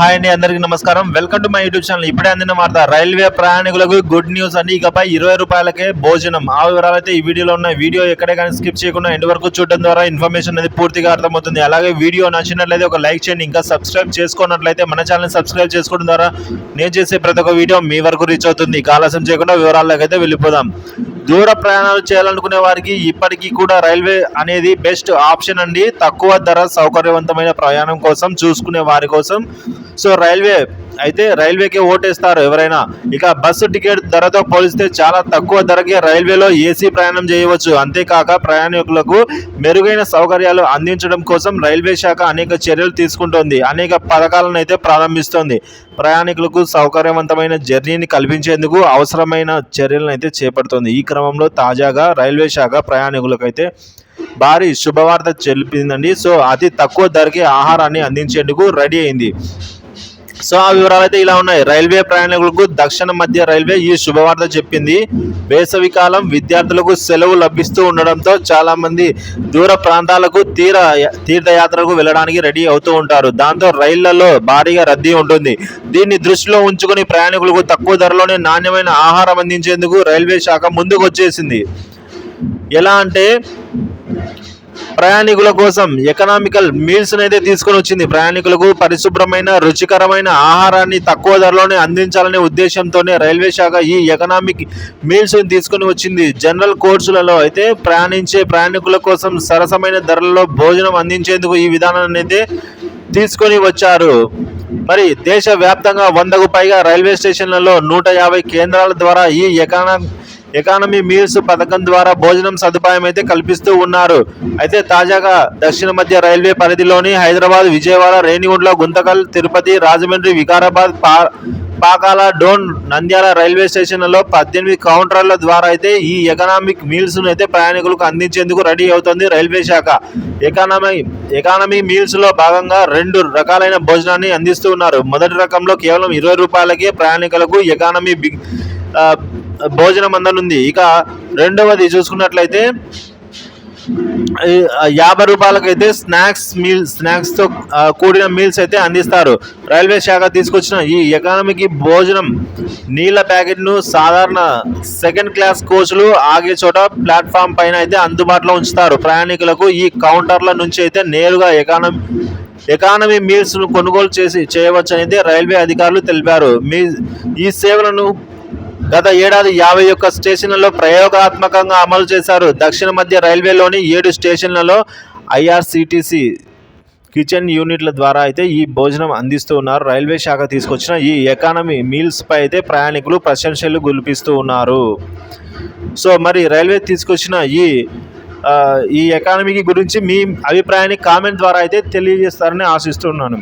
Hi అండి అందరికీ నమస్కారం. Welcome to my YouTube channel. ఇప్పుడే అందిన వార్త రైల్వే ప్రయాణికులకు గుడ్ న్యూస్ అండి ఇకపై ఇరవై రూపాయలకే భోజనం. ఆ వివరాలు అయితే ఈ వీడియోలో ఉన్నాయి. వీడియో ఎక్కడే కానీ స్కిప్ చేయకుండా ఎండ్ వరకు చూడడం ద్వారా ఇన్ఫర్మేషన్ అనేది పూర్తిగా అర్థమవుతుంది. అలాగే వీడియో నచ్చినట్లయితే ఒక లైక్ చేయండి. ఇంకా సబ్స్క్రైబ్ చేసుకున్నట్లయితే మన ఛానల్ సబ్స్క్రైబ్ చేసుకోవడం ద్వారా నేను చేసే ప్రతి ఒక్క వీడియో మీ వరకు రీచ్ అవుతుంది. ఇక ఆలస్యం చేయకుండా వివరాల్లోకి అయితే వెళ్ళిపోదాం. దూర ప్రయాణాలు చేయాలనుకునే వారికి ఇప్పటికీ కూడా రైల్వే అనేది బెస్ట్ ఆప్షన్ అండి. తక్కువ ధర సౌకర్యవంతమైన ప్రయాణం కోసం చూసుకునే వారి కోసం. సో రైల్వే అయితే రైల్వేకే ఓటేస్తారు ఎవరైనా. ఇక బస్సు టికెట్ ధరతో పోలిస్తే చాలా తక్కువ ధరకే రైల్వేలో ఏసీ ప్రయాణం చేయవచ్చు. అంతేకాక ప్రయాణికులకు మెరుగైన సౌకర్యాలు అందించడం కోసం రైల్వే శాఖ అనేక చర్యలు తీసుకుంటోంది. అనేక పథకాలను అయితే ప్రారంభిస్తోంది. ప్రయాణికులకు సౌకర్యవంతమైన జర్నీని కల్పించేందుకు అవసరమైన చర్యలను అయితే చేపడుతోంది. ఈ క్రమంలో తాజాగా రైల్వే శాఖ ప్రయాణికులకైతే భారీ శుభవార్త చెల్లిందండి సో అతి తక్కువ ధరకే ఆహారాన్ని అందించేందుకు రెడీ అయింది. సో ఆ వివరాలు అయితే ఇలా ఉన్నాయి. రైల్వే ప్రయాణికులకు దక్షిణ మధ్య రైల్వే ఈ శుభవార్త చెప్పింది. వేసవి కాలం విద్యార్థులకు సెలవు లభిస్తూ ఉండడంతో చాలా మంది దూర ప్రాంతాలకు తీర తీర్థయాత్రకు వెళ్ళడానికి రెడీ అవుతూ ఉంటారు. దాంతో రైళ్ళలో భారీగా రద్దీ ఉంటుంది. దీన్ని దృష్టిలో ఉంచుకుని ప్రయాణికులకు తక్కువ ధరలోనే నాణ్యమైన ఆహారం అందించేందుకు రైల్వే శాఖ ముందుకు వచ్చేసింది ఎలా అంటే ప్రయాణికుల కోసం ఎకనామికల్ మీల్స్ అయితే తీసుకొని వచ్చింది. ప్రయాణికులకు పరిశుభ్రమైన రుచికరమైన ఆహారాన్ని తక్కువ ధరలోనే అందించాలనే ఉద్దేశంతోనే రైల్వే శాఖ ఈ ఎకనామిక్ మీల్స్ తీసుకొని వచ్చింది. జనరల్ కోర్సులలో అయితే ప్రయాణించే ప్రయాణికుల కోసం సరసమైన ధరలలో భోజనం అందించేందుకు ఈ విధానాన్ని అయితే తీసుకొని వచ్చారు. మరి దేశవ్యాప్తంగా వందకు పైగా రైల్వే స్టేషన్లలో నూట యాభై కేంద్రాల ద్వారా ఈ ఎకానా ఎకానమీ మీల్స్ పథకం ద్వారా భోజనం సదుపాయం అయితే కల్పిస్తూ ఉన్నారు. అయితే తాజాగా దక్షిణ మధ్య రైల్వే పరిధిలోని హైదరాబాద్ విజయవాడ రేణిగుండ్ల గుంతకల్ తిరుపతి రాజమండ్రి వికారాబాద్ పా పాకాల డోన్ నంద్యాల రైల్వే స్టేషన్లలో పద్దెనిమిది కౌంటర్ల ద్వారా అయితే ఈ ఎకనామిక్ మీల్స్ అయితే ప్రయాణికులకు అందించేందుకు రెడీ అవుతుంది రైల్వే శాఖ. ఎకానమీ ఎకానమీ మీల్స్లో భాగంగా రెండు రకాలైన భోజనాన్ని అందిస్తూ ఉన్నారు. మొదటి రకంలో కేవలం ఇరవై రూపాయలకే ప్రయాణికులకు ఎకానమీ బిగ్ భోజనం అందనుంది. ఇక రెండవది చూసుకున్నట్లయితే యాభై రూపాయలకైతే స్నాక్స్ మీల్ స్నాక్స్తో కూడిన మీల్స్ అయితే అందిస్తారు. రైల్వే శాఖ తీసుకొచ్చిన ఈ ఎకానమీకి భోజనం నీళ్ళ ప్యాకెట్ను సాధారణ సెకండ్ క్లాస్ కోచ్లు ఆగే చోట ప్లాట్ఫామ్ పైన అయితే అందుబాటులో ఉంచుతారు. ప్రయాణికులకు ఈ కౌంటర్ల నుంచి అయితే నేరుగా ఎకానమీ ఎకానమీ మీల్స్ను కొనుగోలు చేసి చేయవచ్చని అయితే రైల్వే అధికారులు తెలిపారు. మీ ఈ సేవలను గత ఏడాది యాభై ఒక్క స్టేషన్లలో ప్రయోగాత్మకంగా అమలు చేశారు. దక్షిణ మధ్య రైల్వేలోని ఏడు స్టేషన్లలో ఐఆర్సిటిసి కిచెన్ యూనిట్ల ద్వారా అయితే ఈ భోజనం అందిస్తూ ఉన్నారు. రైల్వే శాఖ తీసుకొచ్చిన ఈ ఎకానమీ మీల్స్పై అయితే ప్రయాణికులు ప్రశంసలు గుల్పిస్తూ ఉన్నారు. సో మరి రైల్వే తీసుకొచ్చిన ఈ ఈ ఎకానమీకి గురించి మీ అభిప్రాయాన్ని కామెంట్ ద్వారా అయితే తెలియజేస్తారని ఆశిస్తున్నాను